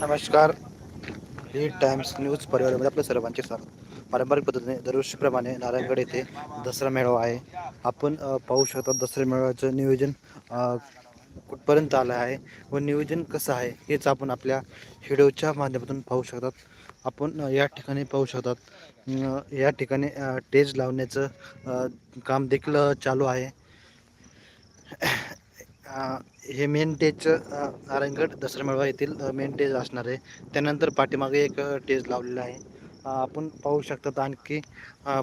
नमस्कार. ही times news परिवारामध्ये आपल्या सर्वांचे स्वागत. पारंपरिक पद्धतीने दरवर्षीप्रमाणे नारायणगड येथे दसरा मेळावा आहे. आपण पाहू शकता दसऱ्या मेळाव्याचं नियोजन कुठपर्यंत आलं आहे व नियोजन कसं आहे हेच आपण आपल्या व्हिडिओच्या माध्यमातून पाहू शकतात. आपण या ठिकाणी पाहू शकतात या ठिकाणी टेज लावण्याचं काम देखील चालू आहे. हे मेन टेजचं नारायणगड दसरा मेळावा येथील मेन टेज असणार आहे. त्यानंतर पाठीमागे एक टेज लावलेला आहे. आपण पाहू शकतात आणखी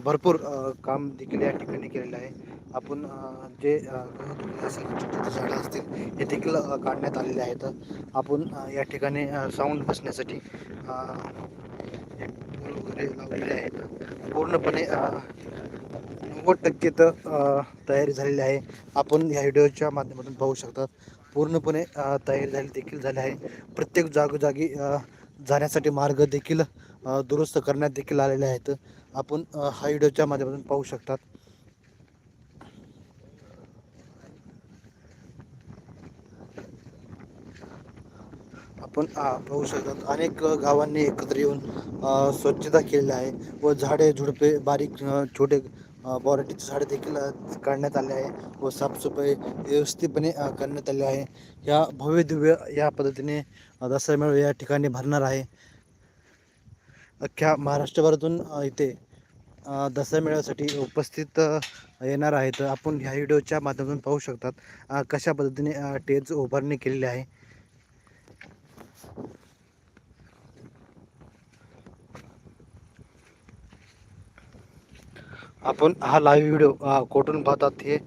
भरपूर काम देखील या ठिकाणी केलेलं आहे. आपण जे झाडं असतील हे देखील काढण्यात आलेले आहेत. आपण या ठिकाणी साऊंड बसण्यासाठी वगैरे लावलेले आहेत. पूर्णपणे नव्वद टक्के तर तयारी झालेली आहे. आपण ह्या व्हिडिओच्या माध्यमातून पाहू शकतात. पूर्णपणे तयारी झाली देखील झाली आहे. प्रत्येक जागोजागी जाण्यासाठी मार्ग देखील दुरुस्त करण्यात देखील आलेले आहेत. आपण हा व्हिडिओच्या माध्यमातून पाहू शकतात. आपण पाहू शकतात. अनेक गावांनी एकत्र येऊन स्वच्छता केलेली आहे व झाडे झुडपे बारीक छोटे बॉरटीचे झाडे देखील काढण्यात आले आहे व साफसफाई व्यवस्थितपणे करण्यात आले आहे. या भव्य दिव्य या पद्धतीने दसरा मेळ या ठिकाणी भरणार आहे. अख्ख्या महाराष्ट्रभरातून इथे दसरा मेळ्यासाठी उपस्थित येणार आहेत. आपण ह्या व्हिडिओच्या माध्यमातून पाहू शकतात कशा पद्धतीने टेज उभारणी केलेली आहे. आपण हा लाईव्ह व्हिडिओ कोठून पाहतात हे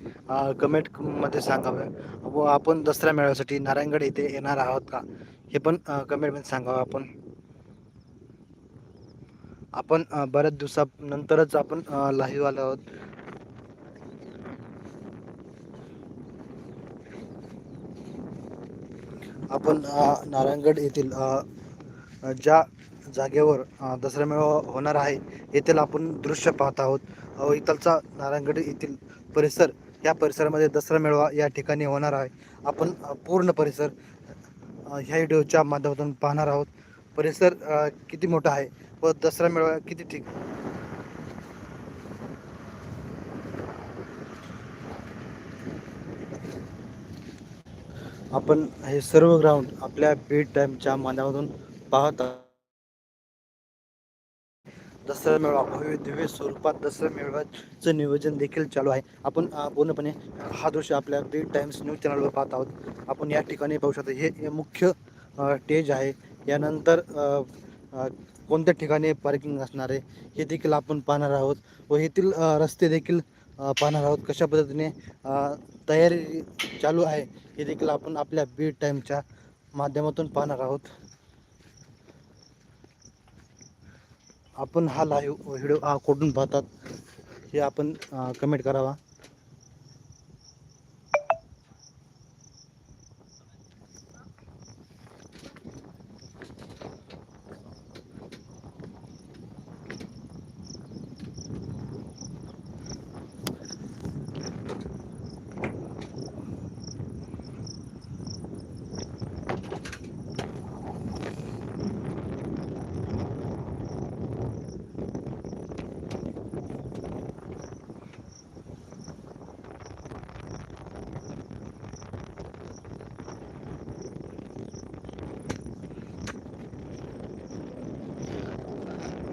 कमेंटमध्ये सांगावे. व आपण दसऱ्या मेळ्यासाठी नारायणगड येथे येणार आहोत का? हे पण कमेंटमध्ये सांगावं आपण. आपण बऱ्याच दिवसानंतरच आपण लाईव्ह आलो आहोत. आपण नारायणगड येथील ज्या जागेवर दसरा मेळावा होणार आहे येथील आपण दृश्य पाहत आहोत. इथलचा नारायणगड येथील परिसर या परिसरामध्ये दसरा मेळावा या ठिकाणी होणार आहे. आपण पूर्ण परिसर ह्या व्हिडिओच्या माध्यमातून पाहणार आहोत. परिसर किती मोठा आहे व दसरा मेळावा किती ठीक? आपण हे सर्व ग्राउंड आपल्या बीट टाईमच्या माध्यमातून पाहत दसरा मेळावा भव्य दिव्य स्वरूपात दसरा मेळाव्याचं नियोजन देखील चालू आहे. आपण पूर्णपणे हा दृश्य आपल्या बीट टाइम्स न्यूज चॅनलवर पाहत आहोत. आपण या ठिकाणी पाहू शकतो हे मुख्य टेज आहे. यानंतर कोणत्या ठिकाणी पार्किंग असणार आहे हे देखील आपण पाहणार आहोत व येथील रस्ते देखील पाहणार आहोत. कशा पद्धतीने तयारी चालू आहे हे देखील आपण आपल्या बीड टाईमच्या माध्यमातून पाहणार आहोत. आपण हा लाईव्ह व्हिडिओ कुठून पाहतात. हे आपण कमेंट करावा.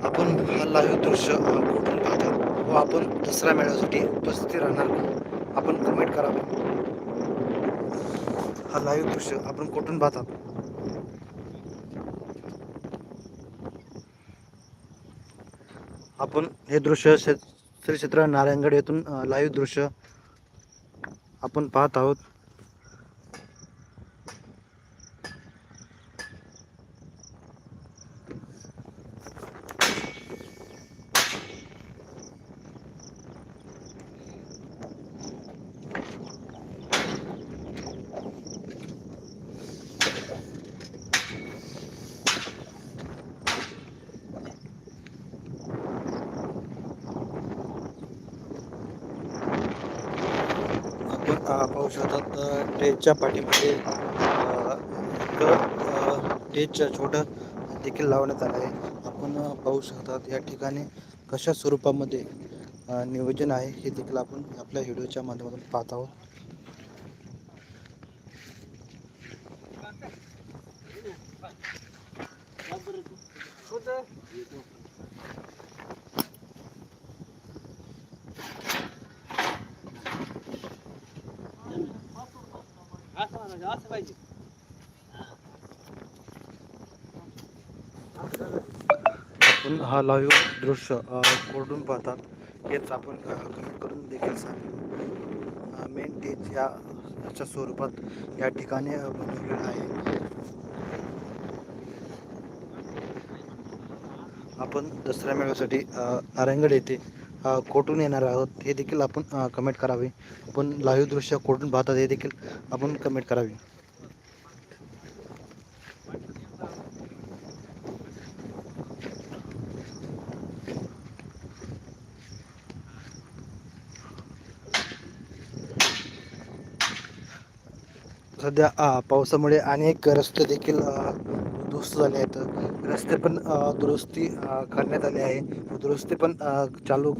आपण हा लाईव्ह दृश्य कुठून पाहतो हो, व आपण दसरा मेळ्यासाठी उपस्थित राहणार का? आपण कमेंट करावे हा लाईव्ह दृश्य आपण कुठून पाहतात? आपण हे दृश्य श्री क्षेत्र नारायणगड येथून लाईव्ह दृश्य आपण पाहत आहोत. पाहू शकतात टेजच्या पाठीमध्ये टेजच्या छोटं देखील लावण्यात आलं आहे. आपण पाहू शकतात या ठिकाणी कशा स्वरूपामध्ये नियोजन आहे हे देखील आपण आपल्या व्हिडिओच्या माध्यमातून पाहत आहोत. आपण हा लाईव्ह दृश्य कोरडून पाहतात. हेच आपण कमेंट करून देखील सांगू. मेन टेज या याच्या स्वरूपात या ठिकाणी बनवलेलं आहे. आपण दसऱ्या मेळ्यासाठी नारायणगड येथे कोठून येणार आहोत हे देखील आपण कमेंट करावे. आपण लाईव्ह दृश्य कोठून पाहतात हे देखील आपण कमेंट करावे. सध्या पावसामुळे अनेक रस्ते देखील दुरुस्त झाले आहेत. रस्ते पण दुरुस्ती करण्यात आले आहे. दुरुस्ती पण चालू.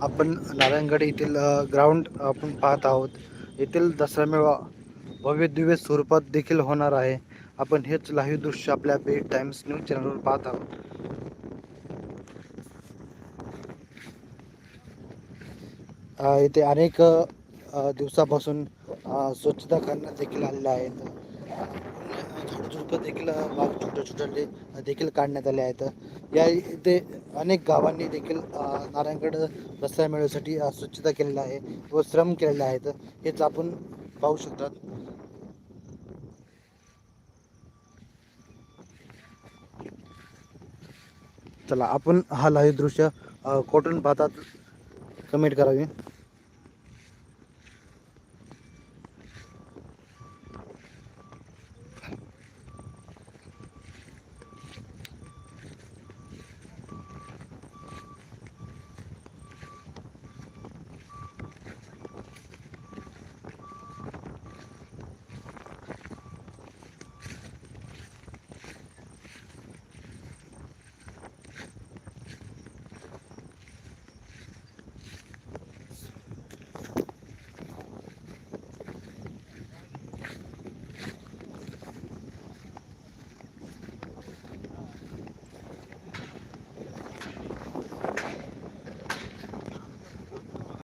आपण नारायणगड येथील ग्राउंड आपण पाहत आहोत. येथील दसरा मेळा भव्य दिव्य स्वरूपात देखील होणार आहे. आपण हेच लाईव्ह दृश्य आपल्या बेड टाइम्स न्यूज चॅनलवर पाहत आहोत. इथे अनेक दिवसापासून स्वच्छता करण्यात देखील आलेल्या आहेत झाडझुडपं देखील बाग छोटे छोटे देखील काढण्यात आले आहेत. या इथे अनेक गावांनी देखील नारायणगड दसरा मिळवण्यासाठी स्वच्छता केलेला आहे व श्रम केलेले आहेत. हेच आपण पाहू शकतात. चला आपण हा लाईव्ह दृश्य कोटून पाहतात? कमेंट करावी.